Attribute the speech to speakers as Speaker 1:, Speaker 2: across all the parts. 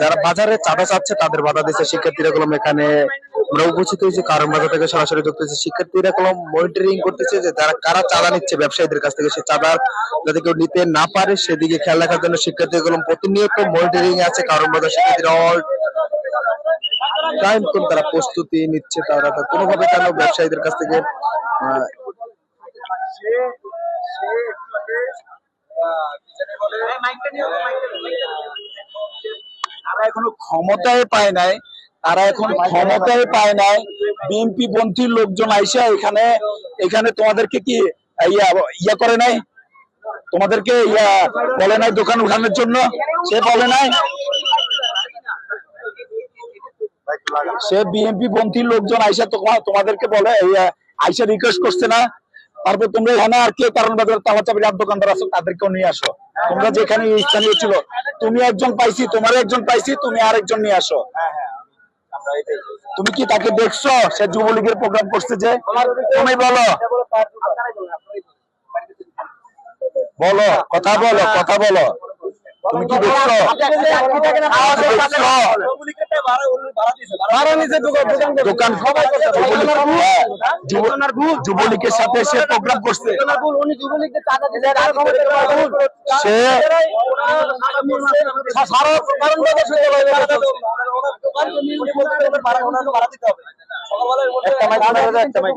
Speaker 1: যারা বাজারে চাঁদা চাচ্ছে, তাদের বাধা দিচ্ছে শিক্ষার্থীরা কলম এখানে। আমরা উপস্থিত হয়েছি কারণ বাজার থেকে সরাসরি যুক্ত হয়েছি শিক্ষার্থীরা কলম মনিটরিং করতেছে যে, যারা কারা চাঁদা নিচ্ছে ব্যবসায়ীদের কাছ থেকে সেই চাঁদা যাতে কেউ নিতে না পারে, সেদিকে খেয়াল রাখার জন্য শিক্ষার্থী কলম প্রতিনিয়ত মনিটরিং আছে। কারণ বাজার শিক্ষার্থীরা অল টাইম তারা প্রস্তুতি নিচ্ছে, তারা কোনোভাবে কেন ব্যবসায়ীদের কাছ থেকে
Speaker 2: তারা ক্ষমতায় পায় নাই। তারা এখন ক্ষমতায় পায় নাই। বিএনপি লোকজন আইসা এখানে এখানে তোমাদেরকে কি ইয়া করে নাই? তোমাদেরকে ইয়া বলে নাই দোকান উঠানোর জন্য? সে বলে নাই? সে বিএনপি পন্থী লোকজন আইসা তোমা- তোমাদেরকে বলে আইসা রিকোয়েস্ট করছে না। তারপর তোমরা এখানে আর কে কারণ বাজার তালা চাবির আর দোকানদার আছো তাদেরকেও নিয়ে আসো। তোমরা যেখানে ইচ্ছা নিয়েছিল তুমি একজন পাইছি তোমার একজন পাইছি তুমি আরেকজন নিয়ে আসো। তুমি কি তাকে দেখছ? সে যুবলীগের প্রোগ্রাম করছে যে তুমি বলো। বলো কথা বলো কথা বলো। তুমি কি দেখছ দোকান হ্যাঁ, যুবলীগের সাথে সে প্রোগ্রাম করছে সে একটা মাইক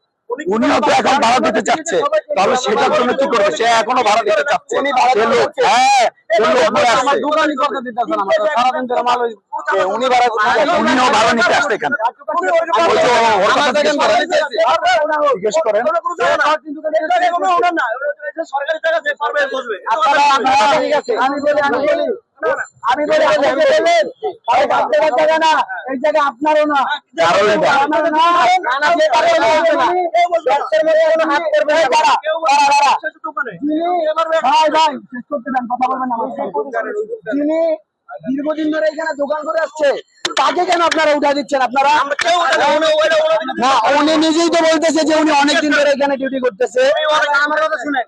Speaker 2: উনিও তো এখন ভাড়া দিতে চাচ্ছে তাহলে সেটার জন্য কি করবে সে এখনও ভাড়া দিতে চাচ্ছে হ্যাঁ উনি ভাড়া উনিও ভাড়া নিতে আসছে এখানে ওই যে ওর কাছে জিজ্ঞেস করেন। জিজ্ঞেস করেন
Speaker 3: আমি বলি আমি বলি জায়গা না এই জায়গা আপনারও না। যিনি দীর্ঘদিন ধরে এখানে দোকান করে আসছে। তাকে কেন আপনারা উঠা দিচ্ছেন আপনারা? না উনি নিজেই তো বলতেছে যে উনি অনেকদিন ধরে এখানে ডিউটি করতেছে। আমার কথা শুনেন।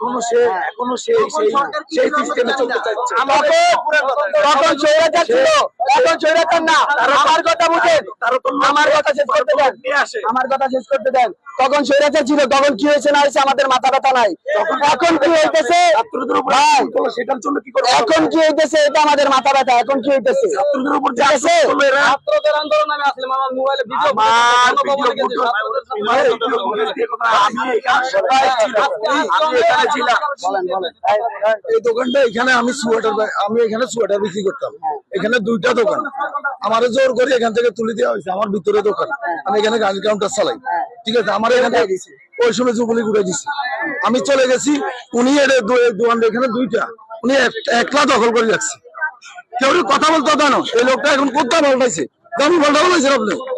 Speaker 3: এখন দেখতেছি এখনও এখনো-
Speaker 2: এখনও সে এখনও সে সেই সেই সিস্টেমে চলতে চাচ্ছে
Speaker 3: আমাকে তখন স্বৈরাচার ছিল। এখন স্বৈরাচার না। আমার কথা বুঝেন। আমার কথা শেষ করতে দেন। আমার কথা শেষ করতে দেন। তখন স্বৈরাচার ছিল। তখন কি হয়েছে না হয়েছে আমাদের মাথা ব্যথা নাই। এখন কি হইতেছে?
Speaker 2: ছাত্রদের উপর
Speaker 3: ভাই
Speaker 2: আক্রমণ করল, সেটার জন্য কি করবে?
Speaker 3: এখন কি হইতেছে? এটা আমাদের মাথা ব্যথা। এখন কি হইতেছে?
Speaker 4: আমি
Speaker 2: আমি এখানে সবাই ছিলাম। আমি এখানে ছিলাম
Speaker 3: বলেন বলেন।
Speaker 5: এই দোকানটা এখানে আমি সোয়েটার আমি এখানে সোয়েটার বিক্রি করতাম। এখানে দুইটা দোকান। আমার জোর করে এখান থেকে তুলে দেওয়া হয়েছে আমার ভিতরে দোকান। আমি এখানে কাউন্টার চালাই। ঠিক আছে আমার এখানে ওই সময় যুবলীগ উঠে দিছি। আমি চলে গেছি উনি এর দু- দোকান এখানে দুইটা। উনি একলা দখল করে রাখছে। কেউ কথা বলতে দেন এই লোকটা এখন কোথাও পাল্টাইছে। দামি পাল্টা বলেছেন আপনি?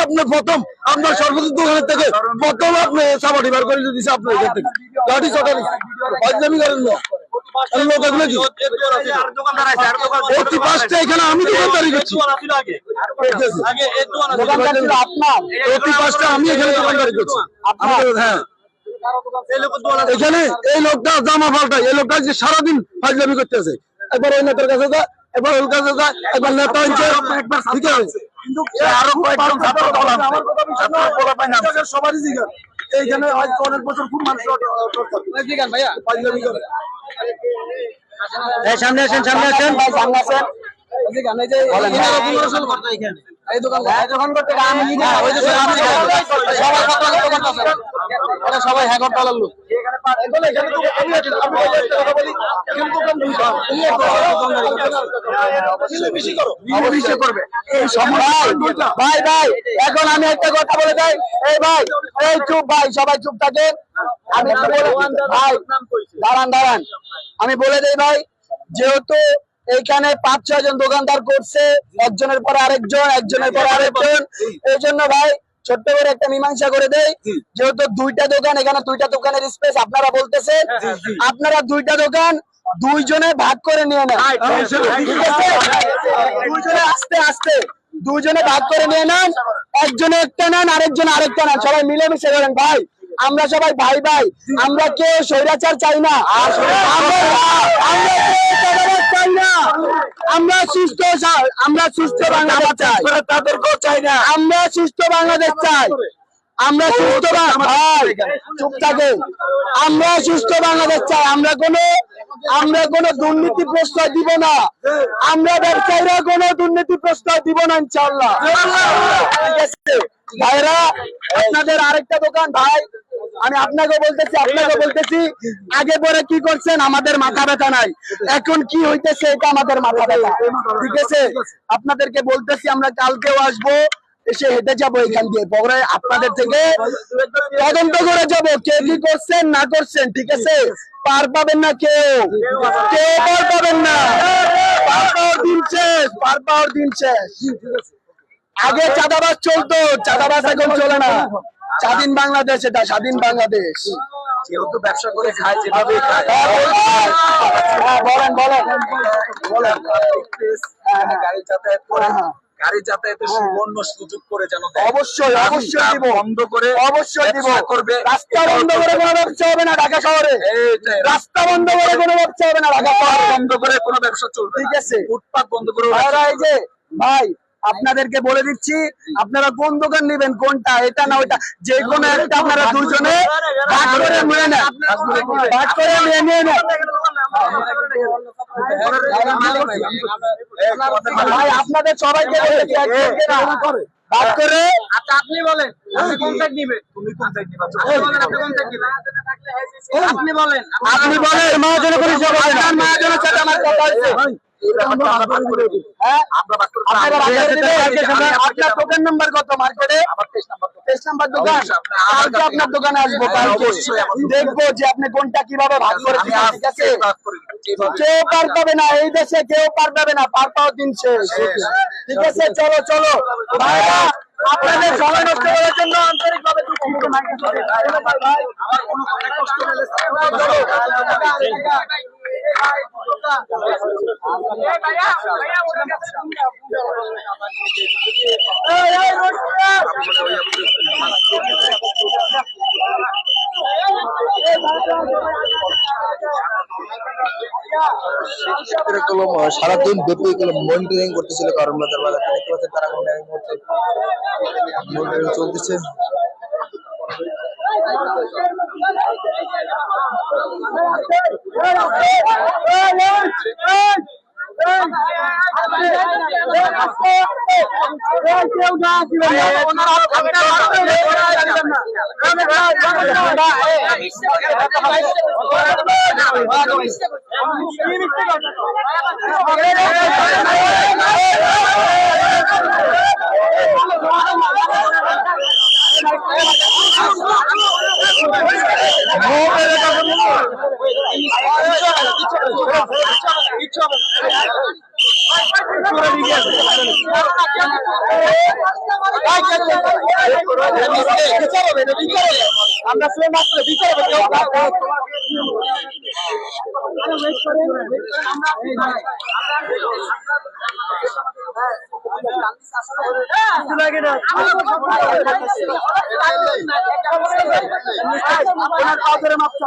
Speaker 5: আপনি প্রথম আপনার দোকানের থেকে প্রথম আপনি সাবাটি বার করে দিয়েছে আপনার এখান থেকে। গাড়ি চটারি করেন না এখানে আমি দোকানদারি করছি। আমি এখানে দোকানদারি হ্যাঁ। এখানে এই লোকটা জামা পাল্টায়। এই লোকটা যে সারাদিন ফাজলামি করতেছে একবার ওই নেতার কাছে যা উল্কা দাদা এবার যা একবার নেতা হচ্ছে একবার ঠিক আছে কিন্তু আরও কয়েকজন ছাত্র দল আছে। ছাত্র বলা পায় না। সবারই এইখানে আজ অনেক বছর খুব মানুষ ভাইয়া করে
Speaker 3: সামনে আসেন সামনে আসেন ভাই সামনে আসেন
Speaker 4: হ্যাঁ।
Speaker 3: পুনর্বাসন করতে এখানে। এই দোকান দোকান করতে আমি নিজে ওই যে আমি সবাই দোকান আছে এরা সবাই হ্যাঁ করতে লোক এখানে এখানে তো আমি আমি একটা কথা বলি এখানে দোকান দুইটা তুমি একটা করো
Speaker 2: অবশ্যই করবে এই সমস্যা
Speaker 3: ভাই ভাই এখন আমি একটা কথা বলে যাই এই ভাই এই চুপ ভাই সবাই চুপ থাকেন আমি বলে ভাই দাঁড়ান দাঁড়ান আমি বলে দেই ভাই যেহেতু এইখানে পাঁচ ছয় জন দোকানদার করছে। একজনের পর আরেকজন একজনের পর আরেকজন। এই জন্য ভাই ছোট্ট করে একটা মীমাংসা করে দেয় যেহেতু দুইটা দোকান এখানে দুইটা দোকানের স্পেস আপনারা বলতেছেন। আপনারা দুইটা দোকান দুইজনে ভাগ করে নিয়ে নেন। দুইজনে আস্তে আস্তে দুইজনে ভাগ করে নিয়ে নেন। একজনে একটা নেন আরেকজন আরেকটা নেন। সবাই মিলেমিশে করেন ভাই। আমরা সবাই ভাই ভাই আমরা কেউ স্বৈরাচার চাই না। আমরা সুস্থ আমরা সুস্থ বাংলাদেশ চাই।
Speaker 2: তাদেরকেও চাই না।
Speaker 3: আমরা সুস্থ বাংলাদেশ চাই। আমরা সুস্থ চুপ থাকে আমরা সুস্থ বাংলাদেশ চাই। আমরা কোনো আমরা কোনো দুর্নীতি প্রশ্রয় দিব না। আমরা ব্যবসায়ীরা কোনো দুর্নীতি প্রশ্রয় দিব না ইনশাল্লাহ ভাইরা আপনাদের আরেকটা দোকান ভাই। আমি আপনাকে বলতেছি আপনাকে বলতেছি, আগে পরে কি করছেন? আমাদের মাথা ব্যথা নাই। এখন কি হইতেছে এটা আমাদের মাথা ব্যথা। ঠিক আছে? আপনাদেরকে বলতেছি, আমরা কালকেও আসব, এসে হেঁটে যাব এখান দিয়ে। আপনাদের থেকে তদন্ত করে যাব, কে কি করছেন, না করছেন, ঠিক আছে? পার পাবেন না কেউ। কেউ পার পাবেন না। পার পাওয়ার দিন শেষ, পার পাওয়ার দিন শেষ। আগে চাঁদাবাজ চলতো, চাঁদাবাজ এখন চলে না। স্বাধীন বাংলাদেশ এটা স্বাধীন বাংলাদেশ।
Speaker 2: যেহেতু ব্যবসা করে খায় যেভাবে খায়।
Speaker 3: হ্যাঁ, বলুন। হ্যাঁ, বলেন বলেন
Speaker 2: বলেন। গাড়ি যাতায়াত করে
Speaker 3: হ্যাঁ।
Speaker 2: গাড়ি যাতায়াতের সুবর্ণ সুযোগ করে যেন
Speaker 3: অবশ্যই অবশ্যই দিব।
Speaker 2: বন্ধ করে
Speaker 3: অবশ্যই দিব।
Speaker 2: করবে।
Speaker 3: রাস্তা বন্ধ করে কোনো ব্যবসা হবে না ঢাকা শহরে। রাস্তা বন্ধ করে কোনো ব্যবসা হবে না ঢাকা শহরে।
Speaker 2: বন্ধ করে কোনো ব্যবসা চলবে
Speaker 3: ঠিক। আছে।
Speaker 2: ফুটপাত বন্ধ করে
Speaker 3: এই যে ভাই আপনাদেরকে বলে দিচ্ছি আপনারা কোন দোকান নেবেন কোনটা এটা না ওইটা যে কোনো একটা আপনারা দুজনে ভাগ করে নিয়ে নেন। ভাগ করে নিয়ে নিয়ে নেন। ভাই আপনাদের সবাইকে ভাগ করে।
Speaker 4: আচ্ছা আপনি বলেন আপনি কোন সাইড নিবেন।
Speaker 2: তুমি কোন নিবা
Speaker 4: আপনি বলেন আপনি বলেন।
Speaker 3: আপনি বলেন মহাজন পরিষদ আপনার মহাজনের সাথে আমার কথা হয়েছে। হ্যাঁ? আপনারা দোকান নাম্বার কত মার্কেটে?
Speaker 2: নাম্বার দোকান।
Speaker 3: তেইশ নাম্বার দোকান।
Speaker 2: অবশ্যই আপনি আমার
Speaker 3: কালকে আপনার দোকানে আসব
Speaker 2: হ্যাঁ,
Speaker 3: কালকে। দেখব যে আপনি কোনটা কীভাবে ভাগ করে ঠিক আছে? কেউ পার পাবে না এই দেশে কেউ পার পাবে না পার পাওয়ার দিন শেষ।
Speaker 2: শেষ।
Speaker 3: ঠিক আছে চলো চলো। ভাইরা আপনাদের সময় নষ্ট করার জন্য আন্তরিক ভাবে
Speaker 1: সারাদিন ব্যাপী এগুলো মনিটরিং করতেছিল কারণ বাজার বাজার দেখতে পাচ্ছেন তারা এখন এই মুহূর্তে মনিটরিং চলতেছে
Speaker 3: আমরা শুনে মাত্র বিচার হবে আমরা মাত্র বিচার মাত্র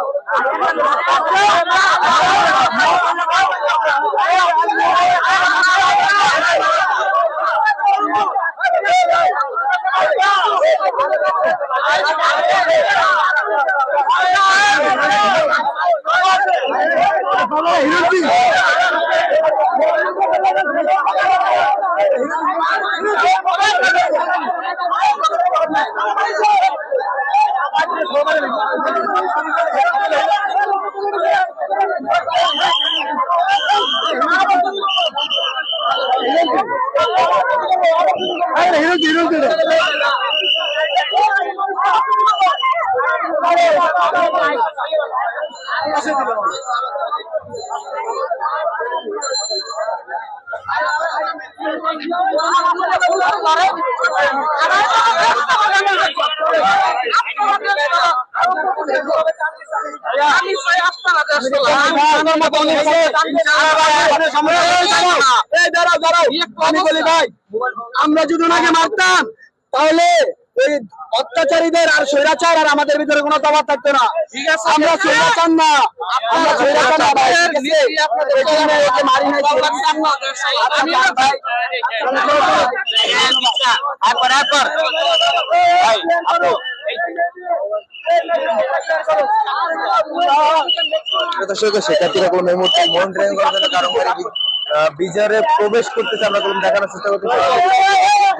Speaker 3: हिरोति अरे हिरो जी हिरो जी अच्छा जी আমরা যদি ওনাকে মারতাম তাহলে অত্যাচারীদের আর স্বৈরাচার আর আমাদের ভিতরে কোনো তফাৎ থাকতো না। আমরা স্বৈরাচার না। আমরা স্বৈরাচার না ভাই মারি নাই আচ্ছা,
Speaker 1: শিক্ষার্থীরা এই মুহূর্তে বিজারে প্রবেশ করতেছে আমরা কলম দেখানোর চেষ্টা করতেছি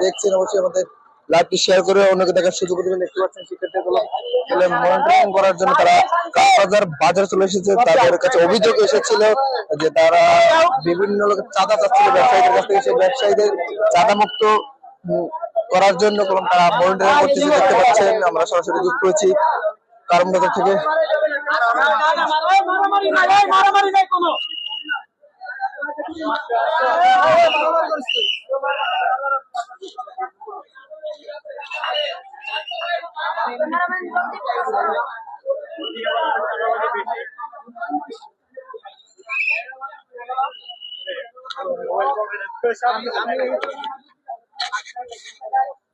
Speaker 1: দেখছেন অবশ্যই আমাদের লাইভটি শেয়ার করে অন্যকে দেখার সুযোগ দেবেন দেখতে পাচ্ছেন শিক্ষার্থী কলম মনিটরিং করার জন্য তারা বাজার বাজার চলে এসেছে তাদের কাছে অভিযোগ এসেছিল যে তারা বিভিন্ন লোকের চাঁদা চাচ্ছিল ব্যবসায়ীদের কাছ থেকে সেই ব্যবসায়ীদের চাঁদা মুক্ত করার জন্য তারা মনিটরিং করতেছে দেখতে পাচ্ছেন আমরা সরাসরি যুক্ত হয়েছি কারণ বাজার থেকে
Speaker 3: মারামারি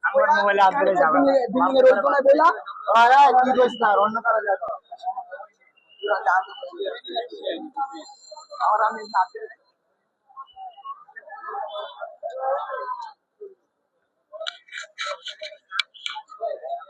Speaker 4: আমার মোবাইলে আপডেট যাবে
Speaker 3: বিল্ডিং এর ওপরে বেলা আর কি কইছ না অন্য কারা যাবে আর আমি না Thank you.